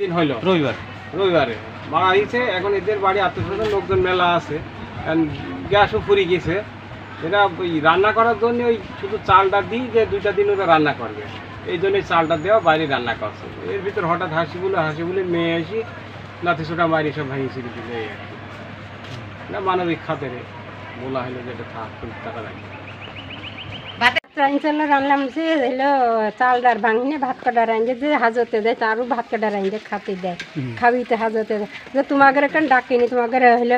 দিন হইল। রবিবার। রবিবারে। মারা গেছে এখন এদের বাড়ি আত্মীয় লোকজন মেলা আছে। গ্যাসও ফুরি গেছে। এটা ওই রান্না করার জন্য ওই শুধু চালটা দিই যে দুইটা দিন ওরা রান্না করবে। এই জন্য এই চালটা দেওয়া বাইরে রান্না করছে। এর ভিতর হঠাৎ হাসি বলে হাসি বলে মেয়ে আসি নাতি ছোটা মারি সব ভাঙি ছিঁড়ে দিলে এই আর কি। না মানবিক খাতের বলা হলো যে এটা থাক টাকা রাখি চাল রান্নাম যে হইল চাল ডার ভাঙিনে ভাত কাটা রাঁধে যে হাজতে দেয় তারও ভাত কাটা রাঁধে খাতে দেয়। খাবিতে হাজতে দেয়। যে তোমাদের কেন ডাকিনি তোমাদের হইল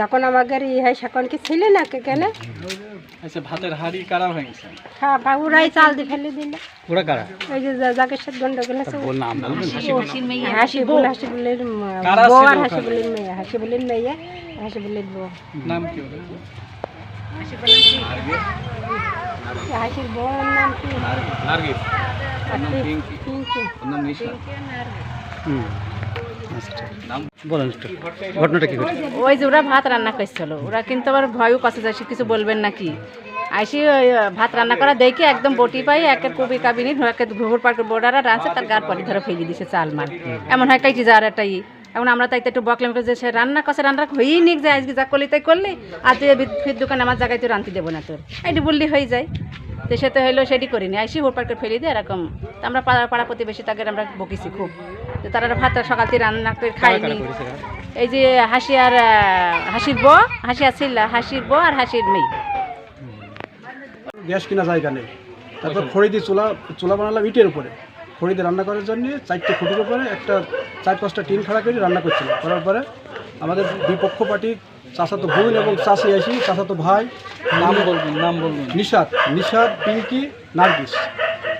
যখন আমাদের ই হয় সেখন কি ছিলে না কে কেন? আচ্ছা ভাতের হাড়ি কারা ভাঙছে? বাবুরাই চাল দিয়ে ফেলে দিল। ওরা কারা? ওই যে যাকে সাথে গন্ডগোল আছে বল বলবেন হাসি বল হাসি কারা বউ আর হাসি? বলের মেয়ে হাসি বলের মেয়ে হাসি বলের বউ। নাম কি ওদের? হাসির বউর নাম কি? নার্গিস। পিঙ্কি। বলেন ঘটনাটা কি ওই যে ওরা ভাত রান্না করছিল। ওরা কিন্তু আবার ভয়ও কাছে যাচ্ছে কিছু বলবেন নাকি? আইসি ওই ভাত রান্না করা দেখে একদম বটি পাই একের কবি কাবিনি একে ঘুঘুর পার্কের বোর্ডারা রাঁচে তার গার পরে ধরে ফেলে দিছে চাল মাল। এমন হয় কাইটি যাওয়ার একটা এখন আমরা তাই তো একটু বকলাম যে সে রান্না কষে রান্না হয়েই নিক যে আজকে যা করলি তাই করলি। আর তুই ফির দোকান আমার জায়গায় তুই রান্তি দেবো না তোর। এটি বললি হয়ে যায়। তো সে তো হইল সেটি করিনি। আইসি হোট পার্কে ফেলি দিয়ে এরকম। তো আমরা পাড়া পাড়া প্রতিবেশী তাকে আমরা বকিছি খুব। তো তারা ভাত সকাল থেকে রান্না করে খায়নি। এই যে হাসি আর হাসির বউ হাসি আছিল হাসির বউ আর হাসির মেয়ে। গ্যাস কেনা জায়গা নেই। তারপর খড়ি দিয়ে চুলা চুলা বানালাম ইটের উপরে। খড়ি দিয়ে রান্না করার জন্য চারটে খুঁটির উপরে একটা চার পাঁচটা টিন খাড়া করে রান্না করছিল করার পরে আমাদের দুই পক্ষ পার্টি চাচাতো বোন এবং চাষি আসি চাচাতো ভাই নাম বলবেন নাম বলবেন। নিষাদ নিষাদ পিঙ্কি নার্গিস।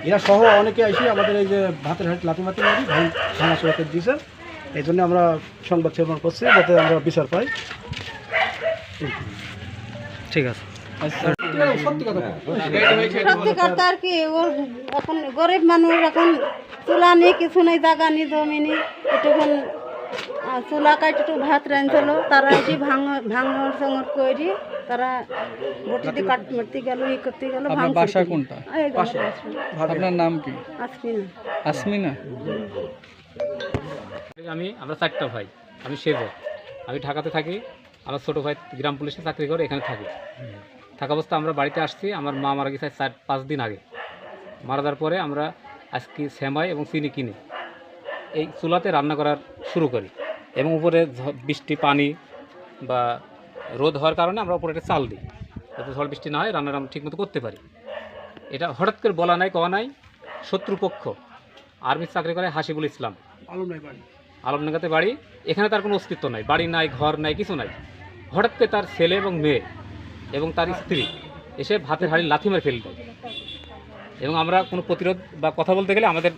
এরা সহ অনেকে আসি আমাদের এই যে ভাতের হাট লাতি মাতি মারি ভাই ভাঙা চোরাতে দিয়েছে। এই জন্য আমরা সংবাদ সেবন করছি যাতে আমরা বিচার পাই। ঠিক আছে। আচ্ছা। সত্যি কথা আর কি ও এখন গরিব মানুষ এখন চুলা নেই কিছু নেই জায়গা নেই জমি নেই। আহ, চুলা কাটি একটু ভাত রাঁধছিল তারা এসে ভাঙ ভাঙর সঙ্গর করি তারা বটিতে কাট মারতে গেল ই করতে গেল আপনার বাসা কোনটা? পাশে। আপনার নাম কি? আসবি না আসমিনা আমি আমরা চারটা ভাই আমি সেজ। আমি ঢাকাতে থাকি আমার ছোটো ভাই গ্রাম পুলিশে চাকরি করে এখানে থাকি। থাকা অবস্থা আমরা বাড়িতে আসছি। আমার মা মারা গেছে চার পাঁচ দিন আগে। মারা যাওয়ার পরে আমরা আজকে সেমাই এবং চিনি কিনে। এই চুলাতে রান্না করার শুরু করি এবং উপরে বৃষ্টি পানি বা রোদ হওয়ার কারণে আমরা উপরে একটা চাল দিই। যাতে ঝড় বৃষ্টি না হয় রান্নাটা আমরা ঠিকমতো করতে পারি। এটা হঠাৎ করে বলা নাই কওয়া নাই শত্রুপক্ষ আর্মির চাকরি করে হাসিবুল ইসলাম। আলম নাই বাড়ি। এখানে তার কোনো অস্তিত্ব নাই বাড়ি নাই ঘর নাই কিছু নাই। হঠাৎ করে তার ছেলে এবং মেয়ে এবং তার স্ত্রী এসে ভাতের হাড়ি লাথি মেরে ফেলে দেয় এবং আমরা কোনো প্রতিরোধ বা কথা বলতে গেলে আমাদের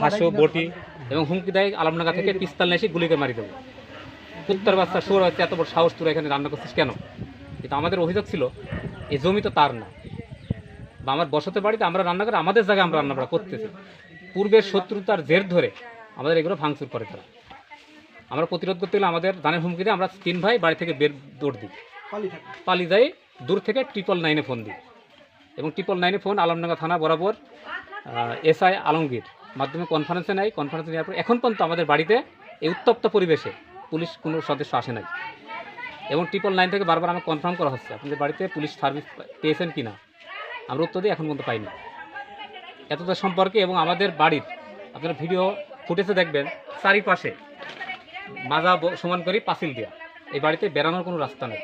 হাসো বটি এবং হুমকি দেয় আলমডাঙ্গা থেকে পিস্তাল এসে গুলিকে মারি দেবো। কুত্তার বাচ্চা সোর হচ্ছে এত বড় সাহস তোরা এখানে রান্না করছিস কেন? কিন্তু আমাদের অভিযোগ ছিল এই জমি তো তার না। বা আমার বসতে বাড়িতে আমরা রান্না করে আমাদের জায়গায় আমরা রান্না বান্না করতেছি। পূর্বের শত্রুতার জের ধরে আমাদের এগুলো ভাঙচুর করে তারা। আমরা প্রতিরোধ করতে গেলে আমাদের দানের হুমকি দিয়ে আমরা তিন ভাই বাড়ি থেকে বের দৌড় দিই। পালি থাকে। পালিয়ে যাই, দূর থেকে ট্রিপল নাইনে ফোন দিই। এবং ট্রিপল নাইনে ফোন আলমডাঙ্গা থানা বরাবর এসআই আলমগীর। মাধ্যমে কনফারেন্সে নেয়। কনফারেন্সে নেওয়ার পর এখন পর্যন্ত আমাদের বাড়িতে এই উত্তপ্ত পরিবেশে পুলিশ কোনো সদস্য আসে নাই। এবং ট্রিপল নাইন থেকে বারবার আমাকে কনফার্ম করা হচ্ছে, আপনাদের বাড়িতে পুলিশ সার্ভিস পেয়েছেন কি না আমরা উত্তর দিয়ে এখন পর্যন্ত পাইনি। এতটা সম্পর্কে এবং আমাদের বাড়ির, আপনারা ভিডিও ফুটেজে দেখবেন, চারিপাশে মাজা সমান করে পাঁচিল দেওয়া এই বাড়িতে বেরানোর কোনো রাস্তা নেই।